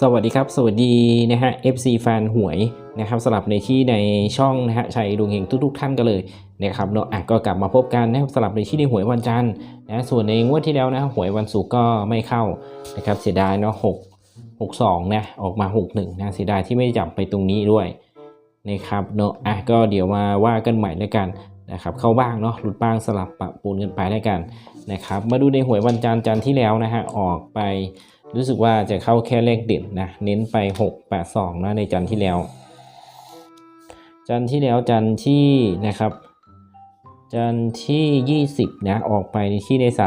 สวัสดีครับ สวัสดีนะฮะ FC แฟนหวยนะครับสลับในที่ในช่องนะฮะชัยดวงเฮงทุกๆท่านกันเลยนะครับเนาะอะก็กลับมาพบกันนะครับสลับในที่ในหวยวันจันทร์นะส่วนในงวดที่แล้วนะหวยวันศุกร์ก็ไม่เข้านะครับเสียดายเนาะหกหกสองนะออกมาหกหนึ่งนะเสียดายที่ไม่จับไปตรงนี้ด้วยนะครับเนาะอะก็เดี๋ยวมาว่ากันใหม่แล้วกันนะครับเข้าบ้างเนาะหลุดบ้างสลับปะปูนกันไปแล้วกันนะครับมาดูในหวยวันจันทร์จันทร์ที่แล้วนะฮะออกไป รู้สึกว่าจะเข้าแค่เลขเด่นนะเน้นไป 6 8 2นะในจันทร์ที่แล้ว จันทร์ที่แล้วจันที่นะครับ จันทร์ที่ 20นะออกไปในที่ใน 3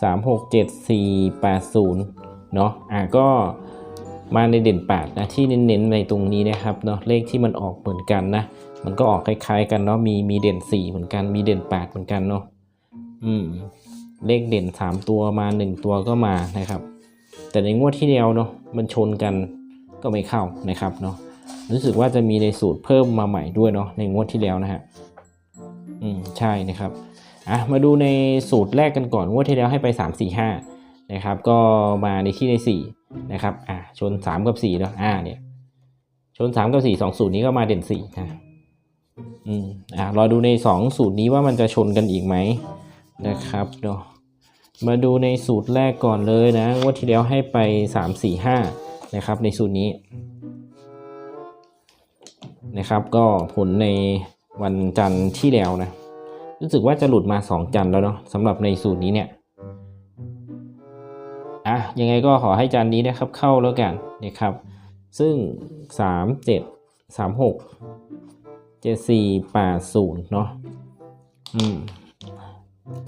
3 6 7 4 8 0เนาะอะก็มาในเด่น8นะที่เน้นๆในตรงนี้นะครับเนาะเลขที่มันออกเหมือนกันนะมันก็ออกคล้ายๆ กันเนาะมีมีเด่น 4 เหมือนกันมีเด่น 8 เหมือนกันเนาะอืม เลขเด่น 3 ตัวมา 1 ตัวก็มานะครับ แต่ในงวดที่แล้วเนาะมันชนกันก็ไม่เข้านะครับเนาะรู้สึกว่าจะมีในสูตรเพิ่มมาใหม่ด้วยเนาะในงวดที่แล้วนะฮะอืมใช่นะครับอะมาดูในสูตรแรกกันก่อนงวดที่แล้วให้ไป 3 4 5นะครับก็มาในที่ใน4นะครับอะชน 3 กับ4เนาะอ่าเนี่ยชน 3 กับ 4 2 สูตรนี้ก็มาเด่น4นะอืมอะรอดูใน 2 สูตรนี้ว่ามันจะชนกันอีกไหมนะครับเนาะ มาดูในสูตรแรกก่อนเลยนะว่าที่แล้วให้ไป 3 4 5 นะครับ ในสูตรนี้ นะครับก็ผลในวันจันทร์ที่แล้วนะ รู้สึกว่าจะหลุดมา 2 จันทร์แล้วเนาะสำหรับในสูตรนี้เนี่ยอะยังไงก็ขอให้จันทร์นี้นะครับเข้าแล้วกันนะครับ ซึ่ง 3 7 3 6 7 4 8 0เนาะอืม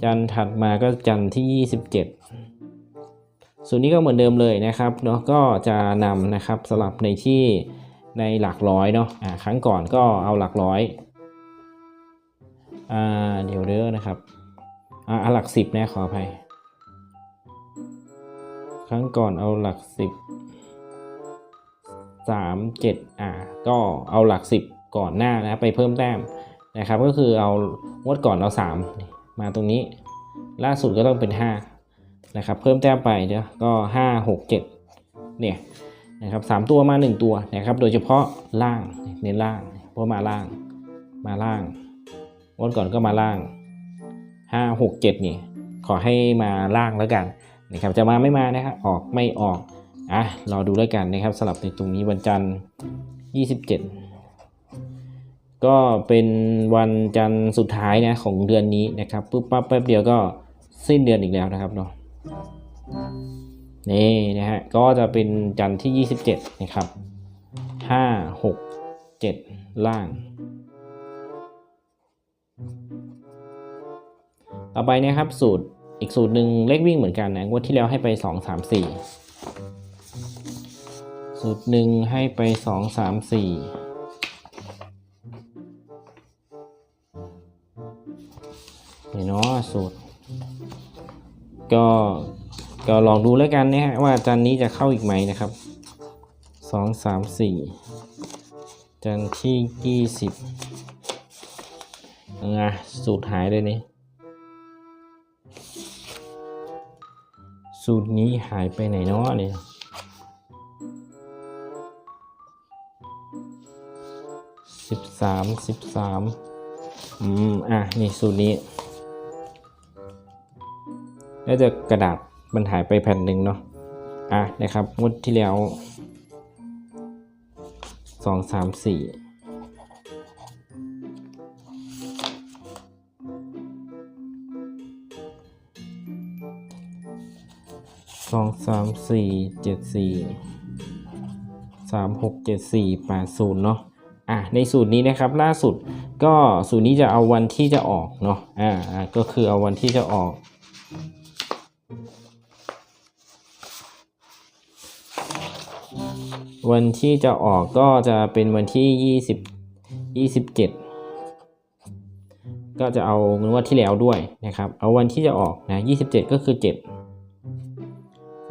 จันถัดมาก็จันที่ 27 ส่วนนี้ก็เหมือนเดิมเลยนะครับเนาะก็จะนำนะครับสลับในที่ในหลักร้อยเนาะอ่าครั้งก่อนก็เอาหลักร้อยอ่าเดี๋ยวเด้อนะครับอ่าเอาหลักสิบนะขออภัยครั้งก่อนเอาหลักสิบสามเจ็ดอ่าก็เอาหลักสิบก่อนหน้านะไปเพิ่มแต้มนะครับก็คือเอางวดก่อนเอาสาม มาตรงนี้ ล่าสุดก็ต้องเป็น 5 นะครับ เพิ่มแต้มไปเดี๋ยวก็ 5 6 7 เนี่ยนะครับสามตัวมา 1 ตัวนะครับ โดยเฉพาะล่างเน้นล่างเพราะมาล่าง มาล่างวันก่อนก็มาล่าง 5 6 7 นี่ขอให้มาล่างแล้วกันนะครับ จะมาไม่มานะครับออกไม่ออกอะรอดูแล้วกันนะครับสลับในตรงนี้วันจันทร์ 27 ก็เป็นวันจันทร์สุดท้ายนะของเดือนนี้นะครับปุ๊บปั๊บแป๊บเดียวก็สิ้นเดือนอีกแล้วนะครับเนาะนี่นะฮะก็จะเป็นจันทร์ที่ 27 นะครับ 5 6 7 ล่าง ต่อไปนะครับสูตรอีกสูตรหนึ่งเลขวิ่งเหมือนกันนะงวดที่แล้วให้ไป 2 3 4 สูตรหนึ่งให้ไป 2 3 4 นี่เนาะสูตร ก็ก็ลองดูแล้วกันนะฮะว่าจันนี้จะเข้าอีกไหมนะครับสองสามสี่จันที่ยี่สิบอะสูตรหายเลยนี่สูตรนี้หายไปไหนเนาะเนี่ยสิบสามสิบสามอืม อะ นี่สูตรนี้ น่าจะกระดาษมันหายไปแผ่นหนึ่งเนาะอะนะครับงวดที่แล้วสองสามสี่สองสามสี่เจ็ดสี่สามหกเจ็ดสี่แปดศูนย์เนาะอะในสูตรนี้นะครับล่าสุดก็สูตรนี้จะเอาวันที่จะออกเนาะอ่าอ่าก็คือเอาวันที่จะออก วันที่จะออกก็จะเป็นวันที่ยี่สิบยี่สิบเจ็ดก็จะเอางวดที่แล้วด้วยนะครับ เอาวันที่จะออกนะยี่สิบเจ็ดก็คือเจ็ด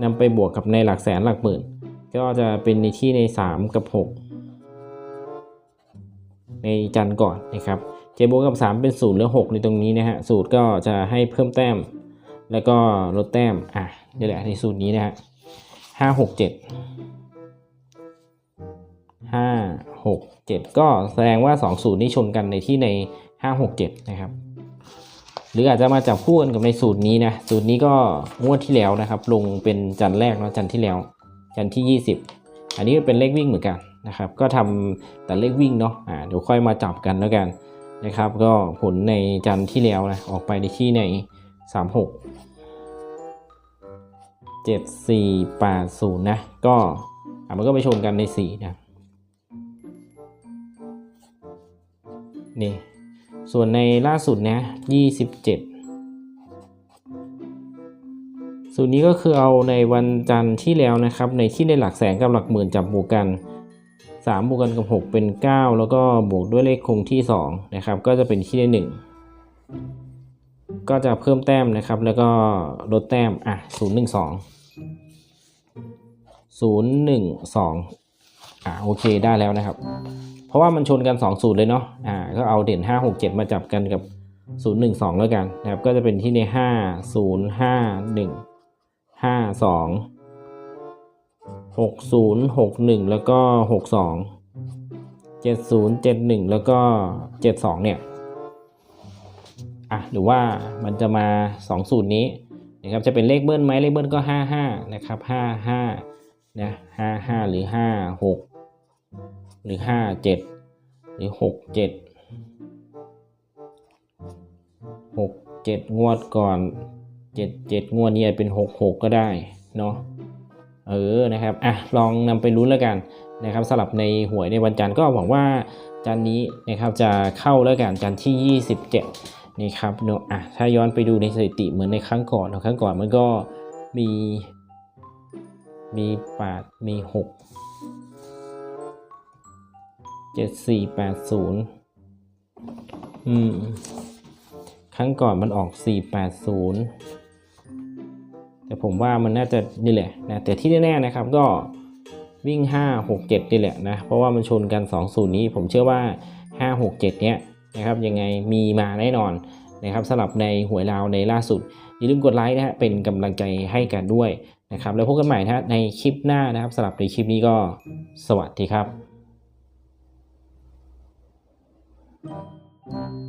นำไปบวกกับในหลักแสนหลักหมื่น ก็จะเป็นในที่ในสามกับหกในจันทร์ก่อนนะครับเจบวกกับสามเป็นศูนย์หรือหกในตรงนี้นะฮะสูตรก็จะให้เพิ่มแต้ม แล้วก็ลดแต้ม อะนี่แหละในสูตรนี้นะฮะห้าหกเจ็ด ห้าหกเจ็ดก็แสดงว่าสองสูตรนี้ชนกันในที่ในห้าหกเจ็ดนะครับ หรืออาจจะมาจับคู่กันกับในสูตรนี้นะสูตรนี้ก็งวดที่แล้วนะครับ ลงเป็นจันทร์แรกเนาะจันทร์ที่แล้ว จันทร์ที่20อันนี้เป็นเลขวิ่งเหมือนกันนะครับ ก็ทำแต่เลขวิ่งเนาะอ่าเดี๋ยวค่อยมาจับกันแล้วกันนะครับ ก็ผลในจันทร์ที่แล้วนะออกไปในที่ใน36 7480นะก็อะมันก็ไปชนกันใน4นะ นี่ส่วนในล่าสุดนะ27สูตรนี้ก็คือเอาในวันจันทร์ที่แล้วนะครับ ในที่ในหลักแสนกับหลักหมื่นจับบวกกัน3บวกกันกับ 6 เป็น 9 แล้วก็บวกด้วยเลขคงที่2นะครับก็จะเป็นที่ได้1ก็จะเพิ่มแต้มนะครับ แล้วก็ลดแต้มอะ0 1 2 0 1 2อะโอเคได้แล้วนะครับ เพราะว่ามันชนกัน2สูตรเลยเนาะอ่าก็เอาเด่น 5 6 7 มาจับกันกับ 0 1 2 แล้วกันนะครับก็จะเป็นที่ใน 5 0 5 1ห้าสองหกศูนย์หกหนึ่งแล้วก็หกสองเจ็ดศูนย์เจ็ดหนึ่งแล้วก็เจ็ดสองเนี่ยอะหรือว่ามันจะมาสองสูตรนี้นะครับจะเป็นเลขเบิ้ลไหมเลขเบิ้ลก็ห้าห้านะครับห้าห้านะห้าห้าหรือห้า หรือห้าเจ็ดหรือหกเจ็ดหกเจ็ดงวดก่อนเจ็ดเจ็ดงวดนี้อาจเป็นหกหกก็ได้เนาะเออนะครับอะลองนำไปลุ้นแล้วกันนะครับสลับในหวยในวันจันทร์ก็หวังว่าจันทร์นี้นะครับจะเข้าแล้วกันจันที่ 27นี่ครับเนาะอะถ้าย้อนไปดูในสถิติเหมือนในครั้งก่อนเนะครั้งก่อนมันก็มีมีแปดมีหก เจ็ดสี่แปดศูนย์อืม ครั้งก่อนมันออก480แปดศูนย์แต่ผมว่ามันน่าจะนี่แหละนะ แต่ที่แน่ๆนะครับก็วิ่ง 5 6 7 นี่แหละนะ เพราะว่ามันชนกัน2สูตรนี้ผมเชื่อว่า 5 6 7 เนี้ยนะครับยังไงมีมาแน่นอนนะครับสำหรับในหวยลาวในล่าสุด อย่าลืมกดไลค์นะฮะเป็นกำลังใจให้กันด้วยนะครับแล้วพบกันใหม่นะฮะในคลิปหน้านะครับสำหรับในคลิปนี้ก็สวัสดีครับ Thank you.